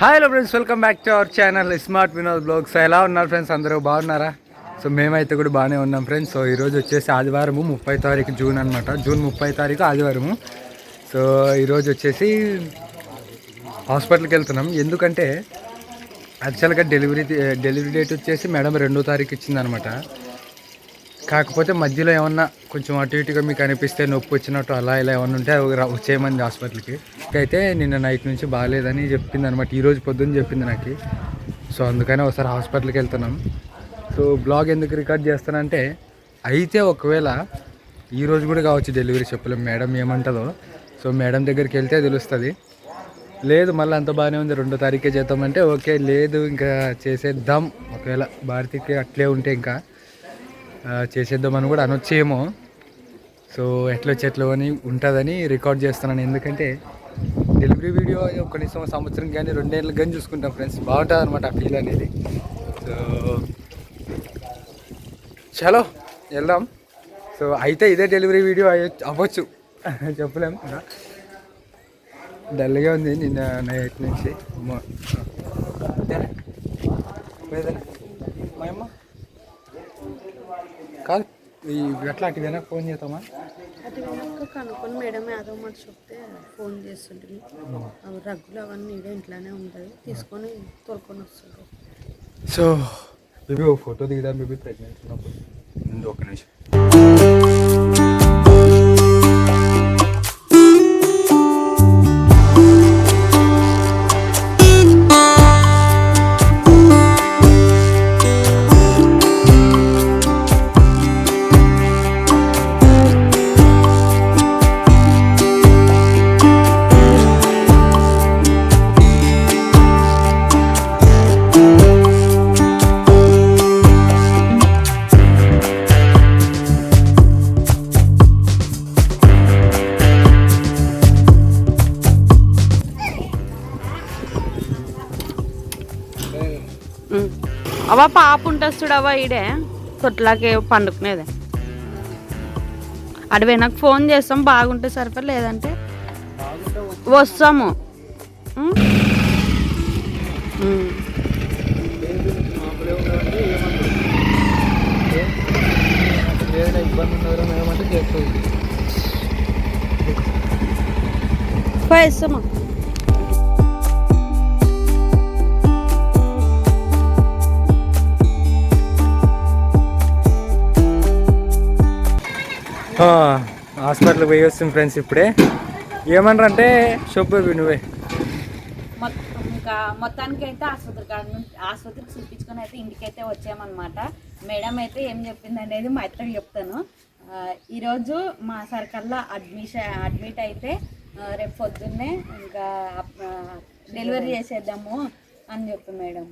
Hi hello friends welcome back to our channel smart Vinod blogs ఎలా ఉన్నారు friends అందరూ బాగున్నారా? సో మేమైతే కూడా బాగానే ఉన్నాం ఫ్రెండ్స్ సో ఈరోజు వచ్చేసి ఆదివారము ముప్పై తారీఖు జూన్ అనమాట జూన్ ముప్పై తారీఖు ఆదివారము. సో ఈరోజు వచ్చేసి హాస్పిటల్కి వెళ్తున్నాం. ఎందుకంటే యాక్చువల్గా డెలివరీ డెలివరీ డేట్ వచ్చేసి మేడం రెండో తారీఖు ఇచ్చిందనమాట కాకపోతే మధ్యలో ఏమన్నా కొంచెం అటు ఇటుగా మీకు అనిపిస్తే నొప్పి వచ్చినట్టు అలా ఇలా ఏమన్నా ఉంటే వచ్చేయమంది హాస్పిటల్కి. అయితే నిన్న నైట్ నుంచి బాగాలేదని చెప్పింది అనమాట ఈరోజు పొద్దున్న చెప్పింది నాకు. సో అందుకని ఒకసారి హాస్పిటల్కి వెళ్తున్నాం. సో బ్లాగ్ ఎందుకు రికార్డ్ చేస్తానంటే అయితే ఒకవేళ ఈరోజు కూడా కావచ్చు డెలివరీ చెప్పలేం. మేడం ఏమంటుందో. సో మేడం దగ్గరికి వెళ్తే తెలుస్తుంది. లేదు మళ్ళీ అంత బాగానే ఉంది. రెండో తారీఖే చేద్దామంటే ఓకే లేదు ఇంకా చేసేద్దాం. ఒకవేళ భారతికి అట్లే ఉంటే ఇంకా. చేసేద్దామని కూడా అనొచ్చేమో సో ఎట్లా చెట్లు అని ఉంటుందని రికార్డ్ చేస్తున్నాను. ఎందుకంటే డెలివరీ వీడియో కనీసం సంవత్సరం కానీ రెండేళ్ళకి కానీ చూసుకుంటాం ఫ్రెండ్స్ బాగుంటుంది అనమాట ఆ ఫీల్ అనేది. సో చలో వెళ్దాం. సో అయితే ఇదే డెలివరీ వీడియో అయ్యో అవ్వచ్చు. చెప్పలేము డల్గా ఉంది నిన్న నైట్ నుంచి. అమ్మ. ఇదేనా? మా అమ్మ. కాదు. ఈ అట్లాంటివేనా ఫోన్ చేద్దామా? అది కనుక్కొని మేడం ఏదో మాట చెప్తే ఫోన్ చేస్తుంటుంది. అవి రగ్గులు అవన్నీ ఇదే ఇంట్లోనే ఉంటుంది తీసుకొని తోలుకొని వస్తుంటారు సో బేబీ ఫోటో దిగుదాం బేబీ ప్రెగ్నెంట్ ఉన్నప్పుడు. ఒక నిమిషం. అవా పాప ఉంటుంది చూడవా ఈడే. తొట్లాకే పండుకునేదే. అడివే నాకు ఫోన్ చేస్తాం బాగుంటే సరిపడ లేదంటే వస్తాము. ఉం? ఇబ్బంది హాస్పిటల్కి పోయి వస్తుంది ఫ్రెండ్స్ ఇప్పుడే. ఏమన్నారు అంటే చెప్పు నువ్వే. మొత్తం ఇంకా మొత్తానికి అయితే ఆసుపత్రి కాడ నుంచి ఆసుపత్రికి చూపించుకొని అయితే ఇంటికి అయితే వచ్చామన్నమాట. మేడం అయితే ఏం చెప్పింది అనేది మా ఇద్దరికి చెప్తాను. ఈరోజు మా సర్కల్లో అడ్మిషన్ అడ్మిట్ అయితే రేపు పొద్దున్నే ఇంకా డెలివరీ చేసేద్దాము అని చెప్పి మేడం.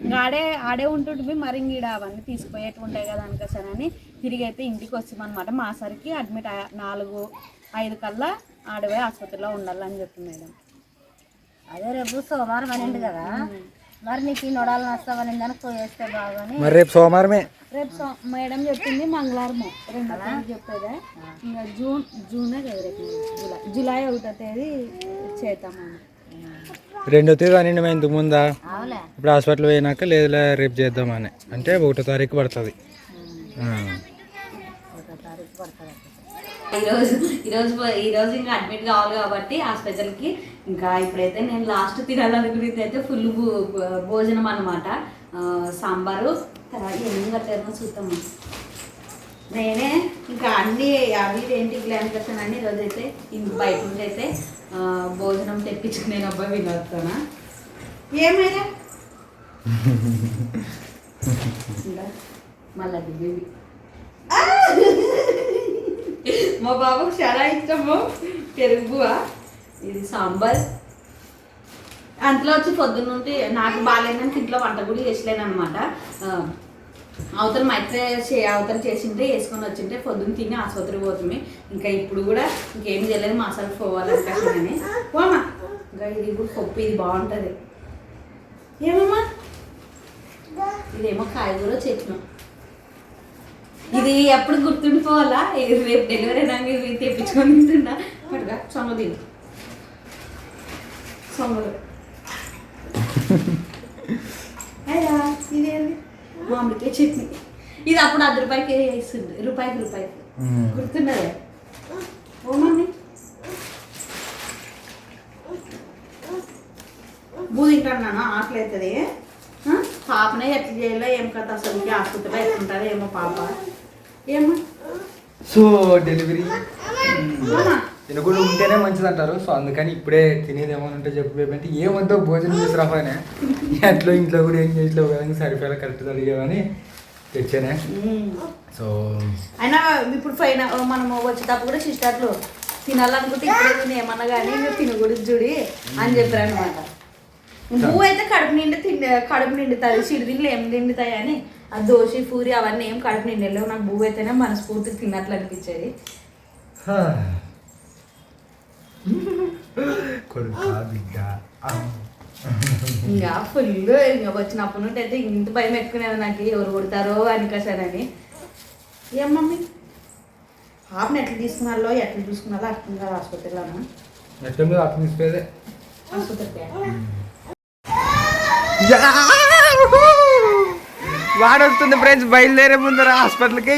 ఇంకా ఆడే ఆడే ఉంటుంటే మరి ఇంక అవన్నీ తీసుకుపోయేట్టు ఉంటాయి కదా అనుకోసానని తిరిగి అయితే ఇంటికి వచ్చామన్నమాట మా సరికి అడ్మిట్ అయ్యా- నాలుగు ఐదు కల్లా ఆడపోయి ఆసుపత్రిలో ఉండాలని చెప్పి మేడం. అదే రేపు సోమవారం అనింది కదా. మరి నీకు ఈ నొడాలు నష్టం అని పోయేస్తే బాగోని. మరి రేపు సోమవారమే? రేపు సో- మేడం చెప్పింది మంగళవారం రెండో తేదీ చెప్పేదే. ఇంకా జూన్ జూనే కదా రేపు జూలై జూలై ఒకటో తేదీ చేద్దామని. రెండో తేదీ అని మేము ఇంతకు ముందా? ఇప్పుడు హాస్పిటల్ పోయినాక లేదులే రేపు చేద్దామని. అంటే ఒకటో తారీఖు పడుతుంది. ఈరోజు ఈరోజు ఈరోజు ఇంకా అడ్మిట్ కావాలి కాబట్టి హాస్పిటల్కి ఇంకా ఇప్పుడైతే నేను లాస్ట్ తినాలనుకునేది అయితే ఫుల్ భోజనం అనమాట సాంబారు తర్వాత ఏం కట్టారో చూద్దాము నేనే ఇంకా అన్ని అవి ఏంటి గ్లాన్ కట్టానని ఈరోజు అయితే ఇంక బయట నుండి అయితే భోజనం తెప్పించుకునే అబ్బాయి వినొస్తానా ఏమైనా? మళ్ళీ బేబీ మా బాబుకు చాలా ఇష్టము. పెరుగు. ఇది సాంబార్. అంతలో వచ్చి పొద్దున్న నుండి నాకు బాగాలేదని ఇంట్లో వంట కూడా చేసలేను అనమాట అవతల మైత్రే చే- అవతల చేసింటే వేసుకొని వచ్చింటే పొద్దున్న తిని ఆసుపత్రికి పోతుంది. ఇంకా ఇప్పుడు కూడా ఇంకేం చేయలేదు మా అసలు పోవాలనుకుంటున్నాను పోమా ఇంకా ఇది కూడా పప్పు ఇది బాగుంటుంది. ఏమమ్మా? ఇదేమో కాయగూర చెట్లు ఇది ఎప్పుడు గుర్తుండిపోవాలా? ఇది రేపు డెలివరీ అయినాక ఇది తెప్పించుకొని తింటున్నా పడుగా సొమ్మ తిను. సొమ్మ. మామిడికాయ చట్నీ. ఇది అప్పుడు అది రూపాయికి ఇస్తుంది రూపాయికి రూపాయికి. గుర్తున్నదే ఓ మమ్మీ. బూ తింటాను ఆకలి అవుతుంది? పాపనే ఎట్లా చేయాలో ఏం కథ అసలు? ఆసుపత్రిలో ఎట్లుంటారో ఏమో పాప. ఏమో సో డెలివరీ? తినకుండా ఉంటేనే మంచిది అంటారు సో అందుకని ఇప్పుడే తినేది ఏమైనా ఉంటే చెప్పేమంటే ఏమంతో భోజనం చేసి రావానే ఎట్లో ఇంట్లో కూడా ఏం చేసలేవు కదా సరిపోయేలా కరెక్ట్ జరిగేవని తెచ్చానే. సో అయినా ఇప్పుడు పైన మనము వచ్చేటప్పుడు కూడా సిస్టర్లు తినాలనుకుంటే ఇప్పుడే తిని ఏమన్నా కానీ మీరు తినకూడదు చూడి అని చెప్పారు అనమాట పువ్వు అయితే కడుపు నిండి తిండి కడుపు నిండుతుంది సిడిదిండ్లు ఏం నిండుతాయి అని ఆ దోశ పూరి అవన్నీ ఏం కడుపు నిండలేవు నాకు పువ్వు అయితేనే మనస్ఫూర్తిగా తిన్నట్లు అనిపించేది. కొడుకా బిడ్డ ఇంకా ఫుల్ ఇంకా వచ్చినప్పటి నుండి అయితే ఇంత భయం ఎక్కునేది నాకు ఎవరు కొడతారో అని కసానని ఏం మమ్మీ? పాపని ఎట్లా తీసుకున్నారో ఎట్లా చూసుకున్నారో అర్థం కాదు ఎట్లా అర్థం ఆసుపత్రికి. వాడొస్తుంది ఫ్రెండ్స్ బయలుదేరే ముందర హాస్పిటల్కి.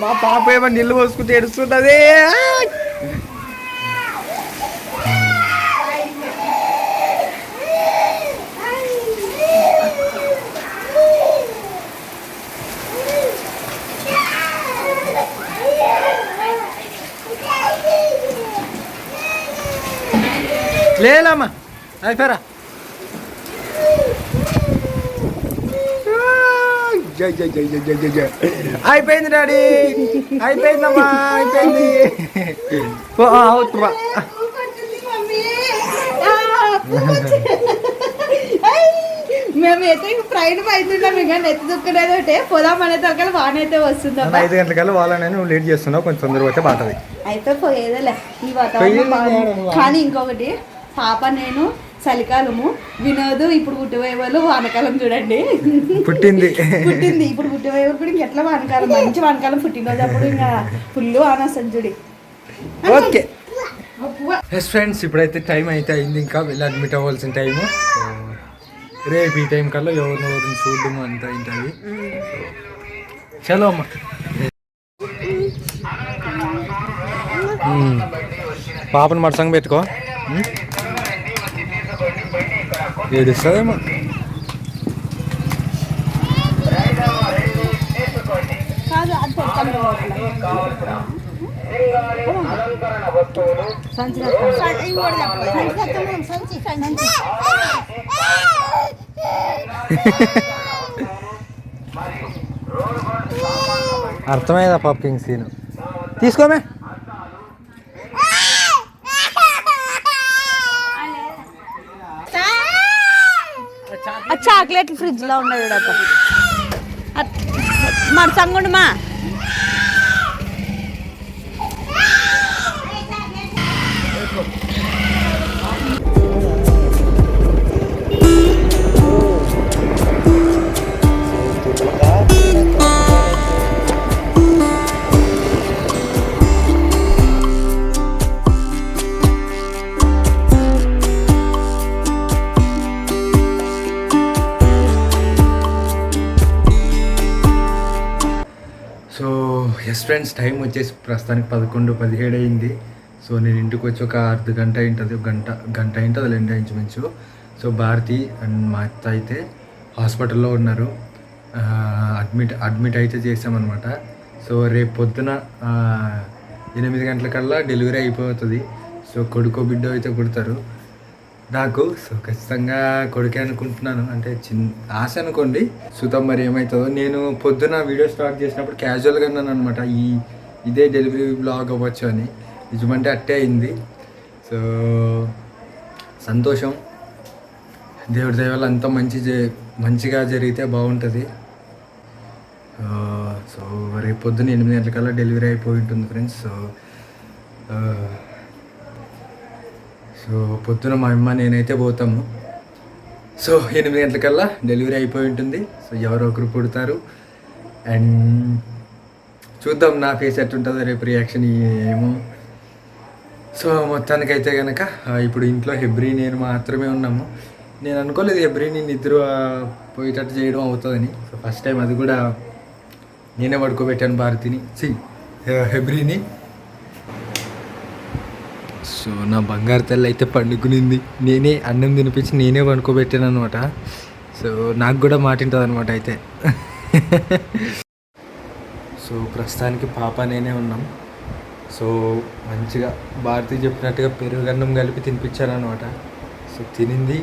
మా పాప ఏమో నీళ్ళు పోసుకుంటే ఏడుస్తుంటది. లేలమ్మా. అయిపోయారా జై జై జై జై జై జై జై. అయిపోయింది డాడీ. అయిపోయిందమ్మా అయిపోయింది. పో, ఆ, అవుతు బా. మేమైతే ప్రయాణం అవుతున్నాం ఇంకా నెత్తి దుక్కునేది ఒకటే. పోదామనే తొక్కలు వానైతే నన్ను వస్తుందమ్మా ఐదు గంటలకల్లా వాళ్ళని నువ్వు లేట్ చేస్తున్నావు కొంచెం తొందరగా పోతే బాగుంటుంది. అయితే పోయేదేలే. ఈ వాతావరణం? కానీ ఇంకొకటి పాప నేను చలికాలము. వినోద్ ఇప్పుడు పుట్టిపోయే వాళ్ళు వానకాలం చూడండి. పుట్టింది. పుట్టింది. ఇప్పుడు పుట్టిపోయే వాళ్ళు కూడా ఇంకెట్లా వానకాలం? మంచి వానకాలం పుట్టినరోజు అప్పుడు ఇంకా ఫుల్ వాన వస్తుంది చూడి. ఓకే. ఎస్ ఫ్రెండ్స్ ఇప్పుడైతే టైం అయితే అయింది. ఇంకా వెళ్ళి అడ్మిట్ అవ్వాల్సిన టైము రేపు ఈ టైం కల్లా ఎవరిని ఎవరిని చూడడం అంతా ఉంటుంది చలో అమ్మా మ్మ్. పాపను మడసంగా పెట్టుకో. మ్మ్. ఏడుస్తుందేమో అర్థమైందా పాపింగ్ సీన్? తీసుకోమే ఆ ఫ్రిడ్జ్లో ఉండదు మరి సంగుండు ఎస్ ఫ్రెండ్స్ టైం వచ్చేసి ప్రస్తుతానికి పదకొండు పదిహేడు అయింది. సో నేను ఇంటికి వచ్చి ఒక అర్ధ గంట అయింటుంది ఒక గంట గంట అయింటుంది రెండు ఇంచుమించు సో భారతి అండ్ మా అత్త అయితే హాస్పిటల్లో ఉన్నారు. అడ్మిట్ అడ్మిట్ అయితే చేసామన్నమాట సో రేపు పొద్దున ఎనిమిది గంటలకల్లా డెలివరీ అయిపోతుంది. సో కొడుకో బిడ్డ అయితే పుడతారు. నాకు సో ఖచ్చితంగా కొడుకే అనుకుంటున్నాను. అంటే చిన్న ఆశ అనుకోండి. సుతం మరి ఏమవుతుందో నేను పొద్దున వీడియో స్టార్ట్ చేసినప్పుడు క్యాజువల్గా అన్నాను అనమాట ఈ ఇదే డెలివరీ బ్లాగ్ అవ్వచ్చు అని. నిజమంటే అట్టే అయింది. సో సంతోషం. దేవుడి దయ అంత అంతా మంచి మంచిగా జరిగితే బాగుంటుంది. సో రేపు పొద్దున్న ఎనిమిది గంటలకల్లా డెలివరీ అయిపోయి ఉంటుంది ఫ్రెండ్స్. సో సో పొద్దున మా అమ్మ నేనైతే పోతాము. సో ఎనిమిది గంటలకల్లా డెలివరీ అయిపోయి ఉంటుంది. సో ఎవరో ఒకరు పుడతారు. అండ్ చూద్దాం నా ఫేస్ ఎట్టుంటుందో రేపు రియాక్షన్ ఏమో. సో మొత్తానికైతే కనుక ఇప్పుడు ఇంట్లో హెబ్రి నేను మాత్రమే ఉన్నాము. నేను అనుకోలేదు హెబ్రిని నిద్ర పోయేటట్టు చేయడం అవుతుందని. సో ఫస్ట్ టైం అది కూడా నేనే పడుకోబెట్టాను భారతిని. సి హెబ్రిని. సో నా బంగారు తల్లి అయితే పండుకునింది. నేనే అన్నం తినిపించి నేనే పండుకోబెట్టాను అనమాట సో నాకు కూడా మాటింటుంది అనమాట అయితే. సో ప్రస్తుతానికి పాప నేనే ఉన్నాం. సో మంచిగా భారతి చెప్పినట్టుగా పెరుగన్నం కలిపి తినిపించాను అనమాట సో తినింది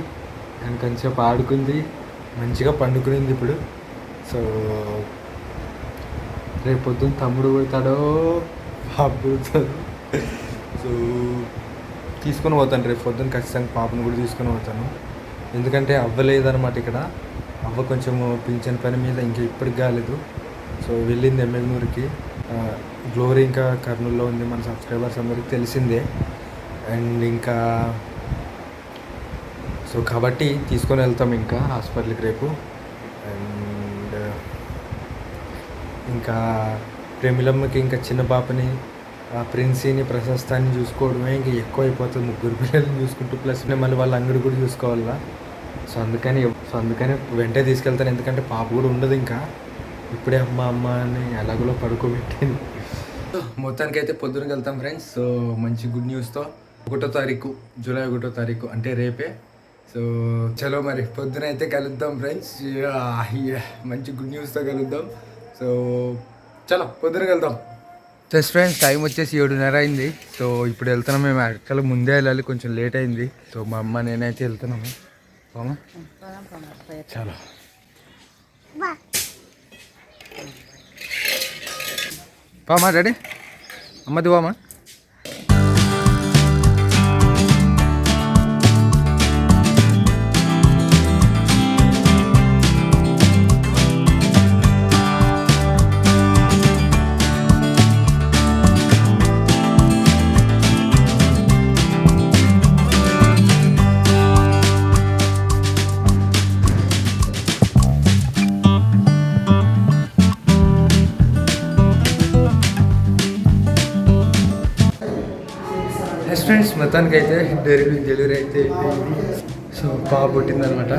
అండ్ కొంచెం ఆడుకుంది మంచిగా పండుకునింది ఇప్పుడు. సో రేపు పొద్దున్న తమ్ముడు పోతాడో పాప సో తీసుకొని పోతాను రేపు పొద్దున్న ఖచ్చితంగా పాపను కూడా తీసుకొని పోతాను. ఎందుకంటే అవ్వలేదన్నమాట ఇక్కడ. అవ్వ కొంచెం పింఛన్ పని మీద ఇంకా ఇప్పటికి కాలేదు. సో వెళ్ళింది ఎమ్మెగ్నూరుకి గ్లోరీ ఇంకా కర్నూలులో ఉంది మన సబ్స్క్రైబర్స్ అందరికి తెలిసిందే. అండ్ ఇంకా సో కాబట్టి తీసుకొని వెళ్తాం ఇంకా హాస్పిటల్కి రేపు. అండ్ ఇంకా ప్రేమిలమ్మకి ఇంకా చిన్న పాపని ఆ ప్రిన్సీని ప్రశస్తాన్ని చూసుకోవడమే ఇంకా ఎక్కువ అయిపోతుంది ముగ్గురు పిల్లల్ని చూసుకుంటూ ప్లస్ మళ్ళీ వాళ్ళ అంగడి కూడా చూసుకోవాలా? సో అందుకని సో అందుకని వెంటనే తీసుకెళ్తాను. ఎందుకంటే పాప కూడా ఉండదు ఇంకా. ఇప్పుడే అమ్మ అమ్మ అని ఎలాగోలో పడుకోబెట్టింది. మొత్తానికి అయితే పొద్దునకి వెళ్తాం ఫ్రెండ్స్. సో మంచి గుడ్ న్యూస్తో. ఒకటో తారీఖు జూలై ఒకటో తారీఖు అంటే రేపే. సో చలో మరి. పొద్దున అయితే కలుద్దాం ఫ్రెండ్స్. మంచి గుడ్ న్యూస్తో కలుద్దాం. సో చలో పొద్దున వెళ్దాం. సో ఫ్రెండ్స్ టైం వచ్చేసి ఏడున్నర అయింది. సో ఇప్పుడు వెళ్తున్నాం మేము యాక్చువల్గా ముందే వెళ్ళాలి. కొంచెం లేట్ అయింది. సో మా అమ్మ నేనైతే వెళ్తున్నాము. పోమా? చాలా. పామా డాడీ? అమ్మది పోమా? ఎస్ ఫ్రెండ్స్ మొత్తానికి అయితే డెలివరీ డెలివరీ అయితే సో పాప పుట్టిందనమాట